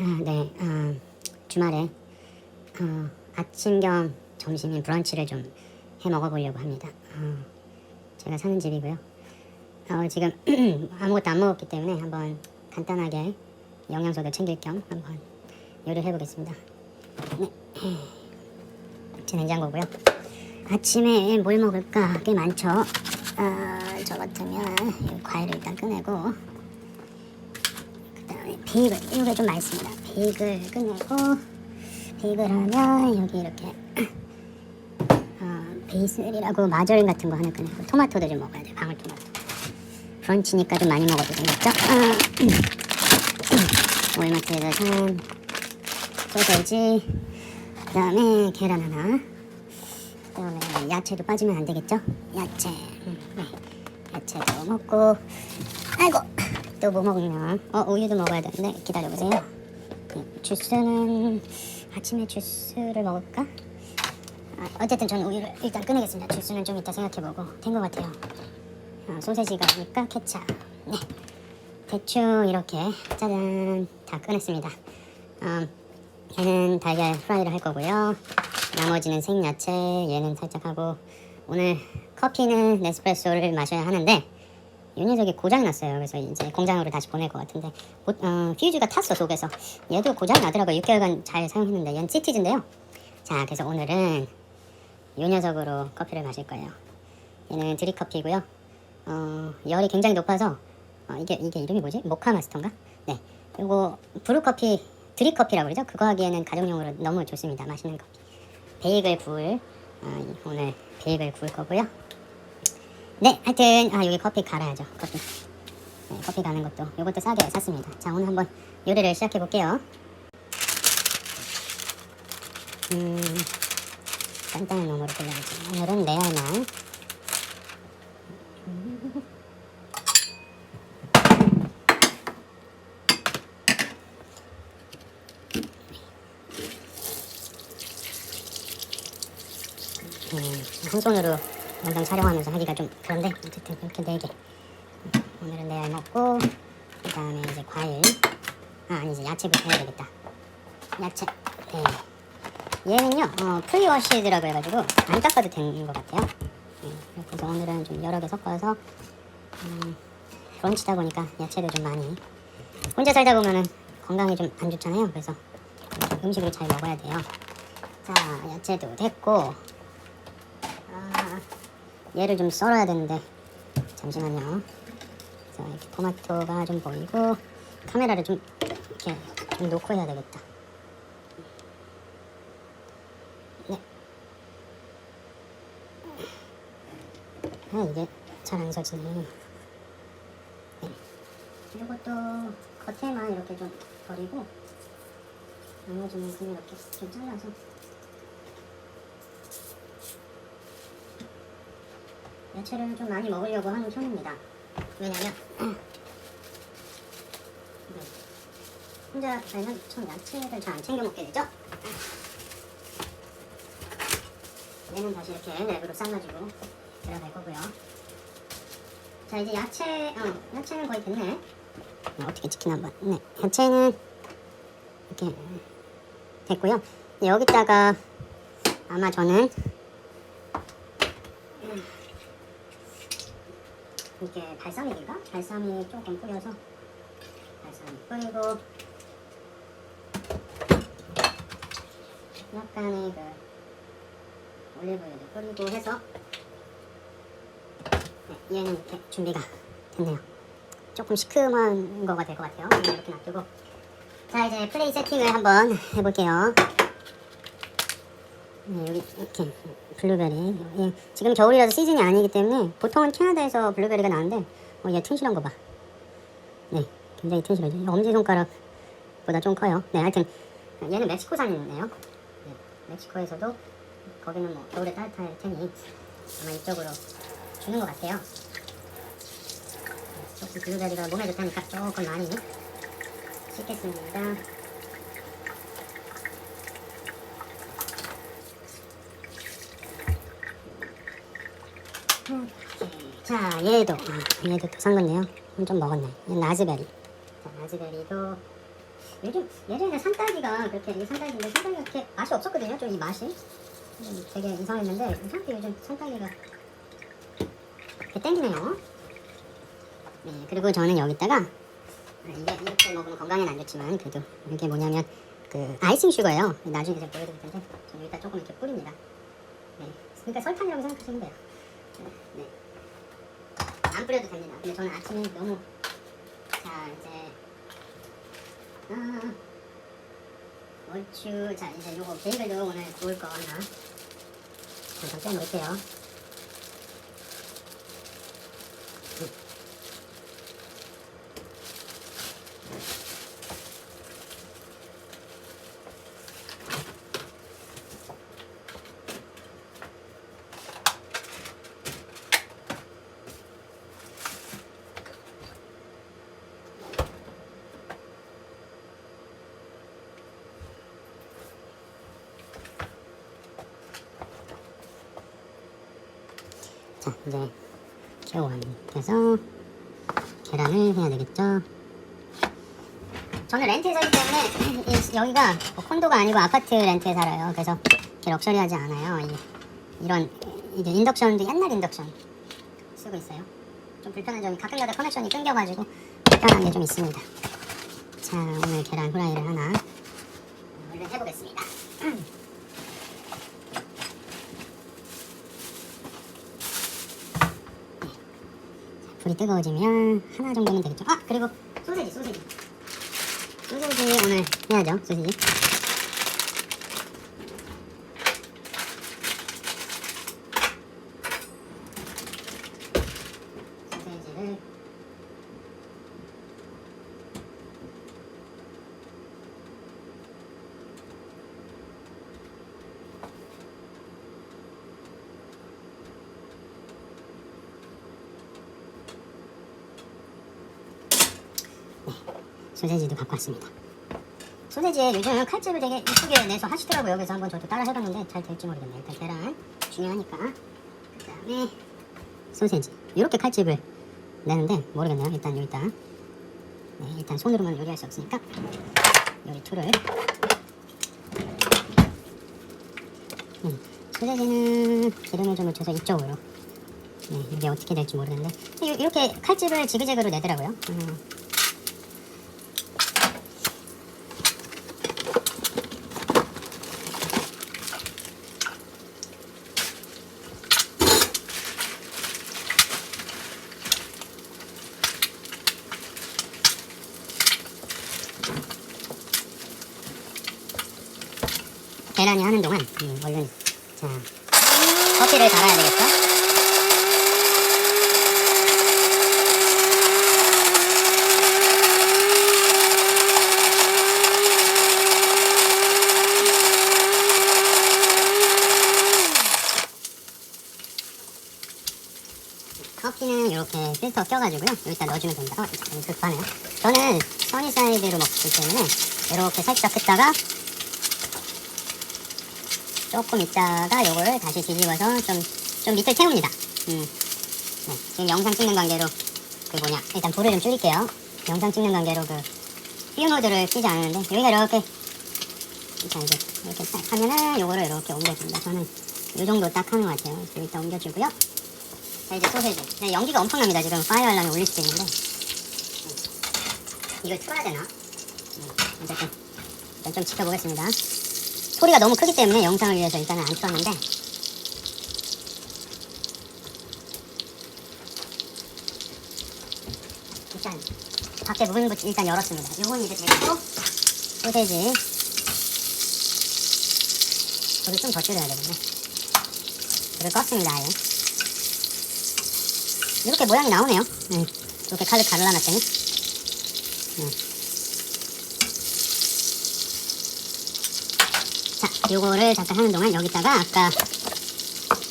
아, 네. 아, 주말에 어, 아침 겸 점심인 브런치를 좀 해 먹어보려고 합니다. 어, 제가 사는 집이고요. 어, 지금 아무것도 안 먹었기 때문에 한번 간단하게 영양소도 챙길 겸 한번 요리를 해보겠습니다. 네. 제 냉장고고요. 아침에 뭘 먹을까 꽤 많죠. 아, 저 같으면 이 과일을 일단 꺼내고 베이글 이게 좀 맛있습니다. 베이글 꺼내고 베이글 하면 여기 이렇게 어, 베이슬이라고 마저린 같은 거 하나 꺼내고 토마토도 좀 먹어야 돼. 방울토마토. 브런치니까 좀 많이 먹어도 되겠죠? 아, 월마트에서 산 소세지 그 다음에 계란 하나 그 다음에 야채도 빠지면 안 되겠죠? 야채 음, 네. 야채도 먹고 아이고 또 뭐 먹냐 어 우유도 먹어야 되는데 기다려보세요. 네, 주스는 아침에 주스를 먹을까? 아, 어쨌든 저는 우유를 일단 꺼내겠습니다. 주스는 좀 이따 생각해보고 된 것 같아요. 아, 소세지가 아니까 케찹. 네 대충 이렇게 짜잔 다 꺼냈습니다. 음, 얘는 달걀 프라이를 할 거고요. 나머지는 생야채 얘는 살짝 하고 오늘 커피는 네스프레소를 마셔야 하는데 이 녀석이 고장이 났어요. 그래서 이제 공장으로 다시 보낼 것 같은데 고- 어, 퓨즈가 탔어 속에서 얘도 고장이 나더라고요. 6개월간 잘 사용했는데 얘는 시티즈인데요. 자 그래서 오늘은 이 녀석으로 커피를 마실 거예요. 얘는 드립 커피고요. 어, 열이 굉장히 높아서 어, 이게 이게 이름이 뭐지? 모카 마스터인가? 네. 요거 브루 커피 드립 커피라고 그러죠? 그거 하기에는 가정용으로 너무 좋습니다. 맛있는 커피. 베이글 구울 어, 오늘 베이글 구울 거고요. 네, 하여튼 아 여기 커피 갈아야죠. 커피. 네, 커피 가는 것도 요것도 싸게 샀습니다. 자 오늘 한번 요리를 시작해 볼게요. 음, 간단한 놈으로 골라야지. 오늘은 레알만. 음, 한 손으로 영상 촬영하면서 하기가 좀 그런데 어쨌든 이렇게 네 개. 오늘은 내알 먹고 그 다음에 이제 과일. 아 아니지 야채부터 해야 되겠다. 야채. 네. 얘는요 어, 프리워시드라고 해가지고 안 닦아도 되는 것 같아요. 네, 그래서 오늘은 좀 여러 개 섞어서 음, 브런치다 보니까 야채를 좀 많이. 혼자 살다 보면은 건강에 좀 안 좋잖아요. 그래서 음식을 잘 먹어야 돼요. 자 야채도 됐고 아, 얘를 좀 썰어야 되는데 잠시만요. 자 이렇게 토마토가 좀 보이고 카메라를 좀 이렇게 좀 놓고 해야 되겠다. 네. 아 이게 잘 안 서지네. 네. 이것도 겉에만 이렇게 좀 버리고 나머지는 그냥 이렇게 좀 잘라서 야채를 좀 많이 먹으려고 하는 편입니다. 왜냐면 네. 혼자 살면 참 야채를 잘 안 챙겨 먹게 되죠. 얘는 다시 이렇게 랩으로 삶아주고 들어갈 거고요. 자 이제 야채, 어, 야채는 거의 됐네. 네, 어떻게 치킨 한번. 네, 야채는 이렇게 됐고요. 네, 여기다가 아마 저는 이렇게 발사믹인가? 발사믹 조금 뿌려서 발사믹 뿌리고 약간의 그 올리브유도 뿌리고 해서 네, 얘는 이렇게 준비가 됐네요. 조금 시큼한 거가 될 것 같아요. 이렇게 놔두고 자 이제 플레이 세팅을 한번 해볼게요. 이렇게 블루베리. 예, 지금 겨울이라서 시즌이 아니기 때문에 보통은 캐나다에서 블루베리가 나는데 어, 얘 튼실한 거 봐. 네, 굉장히 튼실하죠. 엄지 손가락보다 좀 커요. 네, 하여튼 얘는 멕시코산이네요. 네, 멕시코에서도 거기는 뭐 겨울에 따뜻할 테니 아마 이쪽으로 주는 것 같아요. 네, 조금 블루베리가 몸에 좋다니까 조금 많이 씻겠습니다. 자, 얘도, 아, 얘도 또 산 건데요. 좀 먹었네. 라즈베리. 자, 라즈베리도 요즘 예전에 산딸기가 그렇게 이 산딸기인데 산딸기가 그렇게 맛이 없었거든요. 좀 이 맛이 좀 되게 이상했는데 이상하게 요즘 산딸기가 이렇게 땡기네요. 네 그리고 저는 여기다가 아, 이게 이렇게 먹으면 건강에는 안 좋지만 그래도 이게 뭐냐면 그 아이싱 슈거예요. 나중에 제가 보여드릴 텐데 저는 여기다 조금 이렇게 뿌립니다. 네 그러니까 설탕이라고 생각하시면 돼요. 뿌려도 됩니다. 근데 저는 아침에 너무 자 이제 아 얼추 자 이제 요거 베이글도 오늘 구울 거 하나 잠깐 빼놓을게요. 자 이제 개원해서 계란을 해야 되겠죠. 저는 렌트에 살기 때문에 이- 여기가 뭐 콘도가 아니고 아파트 렌트에 살아요. 그래서 이렇게 럭셔리하지 않아요. 이, 이런 이제 인덕션도 옛날 인덕션 쓰고 있어요. 좀 불편한 점이 가끔가다 커넥션이 끊겨가지고 불편한 게 좀 있습니다. 자 오늘 계란 후라이를 하나 얼른 해보겠습니다. 불이 뜨거워지면 하나 정도면 되겠죠. 아 그리고 소세지 소세지 소세지 오늘 해야죠 소세지. 소세지를 소세지도 갖고 왔습니다. 소세지에 요즘 칼집을 되게 이쁘게 내서 하시더라고요. 그래서 한번 저도 따라 해봤는데 잘 될지 모르겠네요. 일단 계란 중요하니까. 그 다음에 소세지. 이렇게 칼집을 내는데 모르겠네요. 일단 여기다. 네, 일단 손으로만 요리할 수 없으니까 요리 툴을. 음, 소세지는 기름을 좀 묻혀서 이쪽으로. 네, 이게 어떻게 될지 모르겠는데 이- 이렇게 칼집을 지그재그로 내더라고요. 음. 계란이 하는 동안 음, 얼른 자 커피를 달아야 되겠죠? 커피는 이렇게 필터 껴가지고요 여기다 넣어주면 됩니다 어, 너무 급하네요 저는 써니사이드로 먹기 때문에 이렇게 살짝 긋다가 조금 있다가 요거를 다시 뒤집어서 좀, 좀 밑을 태웁니다. 음. 네, 지금 영상 찍는 관계로 그 뭐냐 일단 불을 좀 줄일게요. 영상 찍는 관계로 그뷰 모드를 끼지 않았는데 여기가 이렇게 자 이제 이렇게 딱 하면은 요거를 이렇게 옮겨줍니다. 저는 요 정도 딱 하는 것 같아요. 일단 옮겨주고요. 자 이제 소세지. 네, 연기가 엄청납니다. 지금 파이어 알람이 올릴 수도 있는데 음. 이걸 틀어야 되나? 음, 어쨌든 일단 좀 지켜보겠습니다. 소리가 너무 크기 때문에 영상을 위해서 일단은 안 틀었는데 일단 밖에 문을 일단 열었습니다. 요건 이제 됐고 소세지 저도 좀더 줄여야 되겠네. 불을 껐습니다. 아예 이렇게 모양이 나오네요. 네. 이렇게 칼을 가르려놨더니 네. 자, 요거를 잠깐 하는 동안 여기다가 아까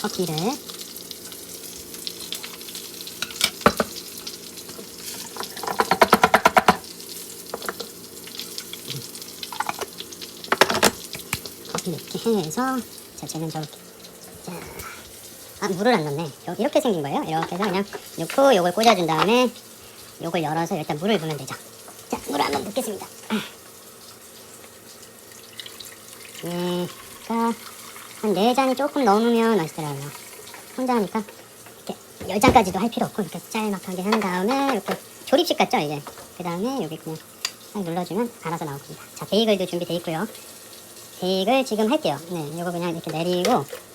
커피를 커피 이렇게 해서 자, 쟤는 저렇게 물을 안 넣네. 요- 이렇게 생긴 거예요. 이렇게 해서 그냥 넣고 요걸 꽂아준 다음에 요걸 열어서 일단 물을 부으면 되죠. 자, 물을 한번 붓겠습니다. 얘가 한네 잔이 조금 넘으면 맛있더라고요. 혼자 하니까 이렇게 열 잔까지도 할 필요 없고 이렇게 짤막하게 한 다음에 이렇게 조립식 같죠 이제. 그 다음에 여기 그냥 딱 눌러주면 알아서 나옵니다. 자 베이글도 준비돼 있고요. 베이글 지금 할게요. 네, 이거 그냥 이렇게 내리고 이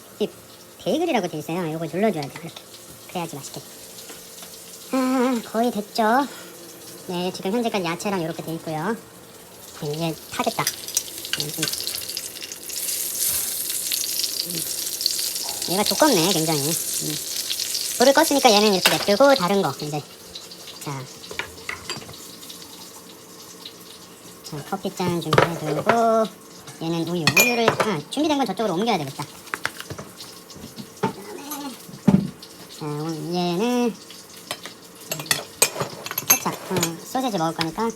베이글이라고 돼 있어요. 이거 눌러줘야 돼요. 이렇게 그래야지 맛있게. 아 거의 됐죠. 네, 지금 현재까지 야채랑 이렇게 돼 있고요. 네, 이제 타겠다. 네, 좀 얘가 두껍네 굉장히 음. 불을 껐으니까 얘는 이렇게 냅두고 다른 거 이제 자, 자 커피잔 준비해두고 얘는 우유 우유를 아, 준비된 건 저쪽으로 옮겨야 되겠다 그다음에 자 오- 얘는 케찹 어, 소세지 먹을 거니까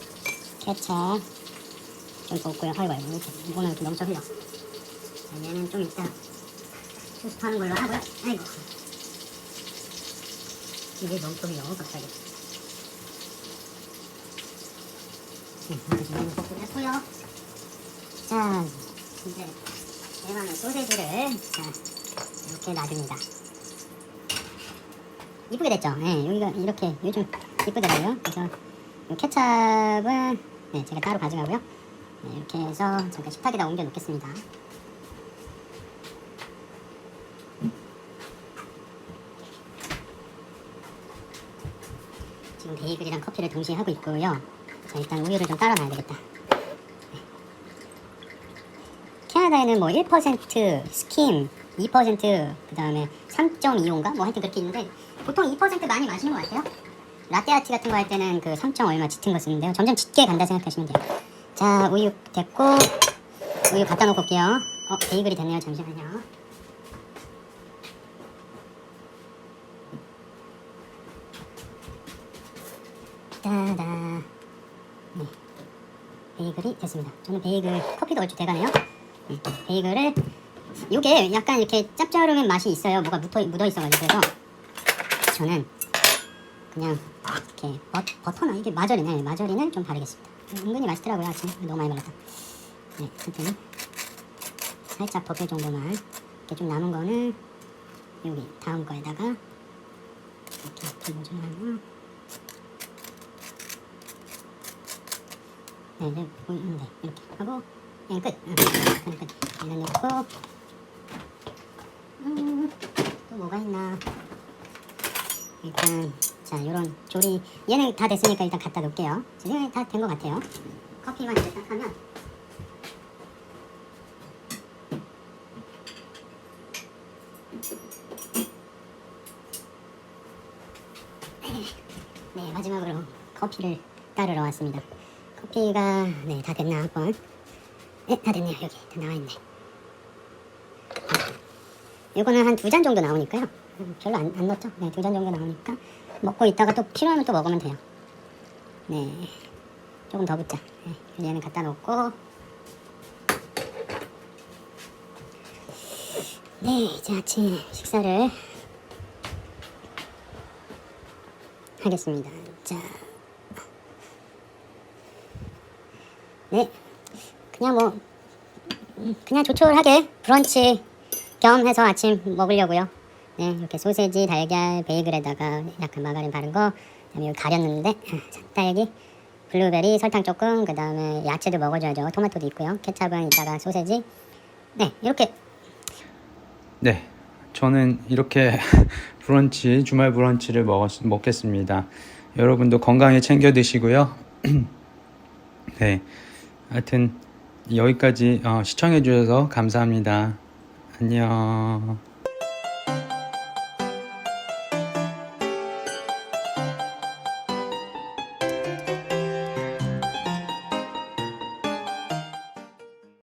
케찹 좀 붓고요 아이고 아이고 이렇게 넘쳐 흘려 자, 얘는 좀 이따 수습하는 걸로 하고요. 아이고. 이게 너무 돌려, 갑자기. 네, 이렇게 면을 볶고 했고요. 자, 이제 대만의 소세지를 자, 이렇게 놔줍니다. 이쁘게 됐죠? 네, 여기가 이렇게 요즘 이쁘더라고요. 그래서 이 케찹은 네, 제가 따로 가져가고요. 네, 이렇게 해서 잠깐 식탁에다 옮겨 놓겠습니다. 지금 베이글이랑 커피를 동시에 하고 있고요. 자, 일단 우유를 좀 따라 놔야 되겠다. 네. 캐나다에는 뭐 1% 스kim, 2%그 다음에 3.25인가? 뭐 하여튼 그렇게 있는데 보통 2% 많이 마시는 것 같아요. 라떼아티 같은 거 할 때는 그 3. 얼마 짙은 거 쓰는데요. 점점 짙게 간다 생각하시면 돼요. 자, 우유 됐고 우유 갖다 놓고 올게요. 어, 베이글이 됐네요. 잠시만요. 따다. 네. 베이글이 됐습니다. 저는 베이글 커피도 얼추 돼가네요. 네. 베이글을 이게 약간 이렇게 짭짤하면 맛이 있어요. 뭐가 묻어, 묻어 있어가지고 그래서 저는 그냥 이렇게 버, 버터나 이게 마저리네. 마저리는 좀 바르겠습니다. 은근히 맛있더라고요. 아침에 너무 많이 발랐다. 네, 하여튼 살짝 버릴 정도만 이렇게 좀 남은 거는 여기 다음 거에다가 이렇게 김어준하고 네, 이제 보이면 돼. 이렇게 하고, 얘는 끝. 응, 얘는 끝. 얘는 넣고, 음, 또 뭐가 있나. 일단, 자, 요런 조리. 얘는 다 됐으니까 일단 갖다 놓을게요. 지금 다 된 것 같아요. 커피만 이제 딱 하면. 네, 마지막으로 커피를 따르러 왔습니다. 커피가 네, 다 됐나 한번. 네, 다 됐네요. 여기 다 나와 있네. 이거는 한 두 잔 정도 나오니까요. 음, 별로 안, 안 넣었죠? 네, 두잔 정도 나오니까 먹고 있다가 또 필요하면 또 먹으면 돼요. 네, 조금 더 붓자. 네, 얘는 갖다 놓고. 네, 이제 아침 식사를 하겠습니다. 자, 네, 그냥 뭐 음, 그냥 조촐하게 브런치 겸 해서 아침 먹으려고요. 네, 이렇게 소세지, 달걀, 베이글에다가 약간 마가린 바른 거, 그다음에 여기 가렸는데 아, 자, 딸기, 블루베리, 설탕 조금, 그 다음에 야채도 먹어줘야죠. 토마토도 있고요. 케찹은 이따가 소세지. 네, 이렇게 네, 저는 이렇게 브런치, 주말 브런치를 먹었, 먹겠습니다. 여러분도 건강히 챙겨 드시고요. 네, 하여튼 여기까지 어, 시청해 주셔서 감사합니다. 안녕.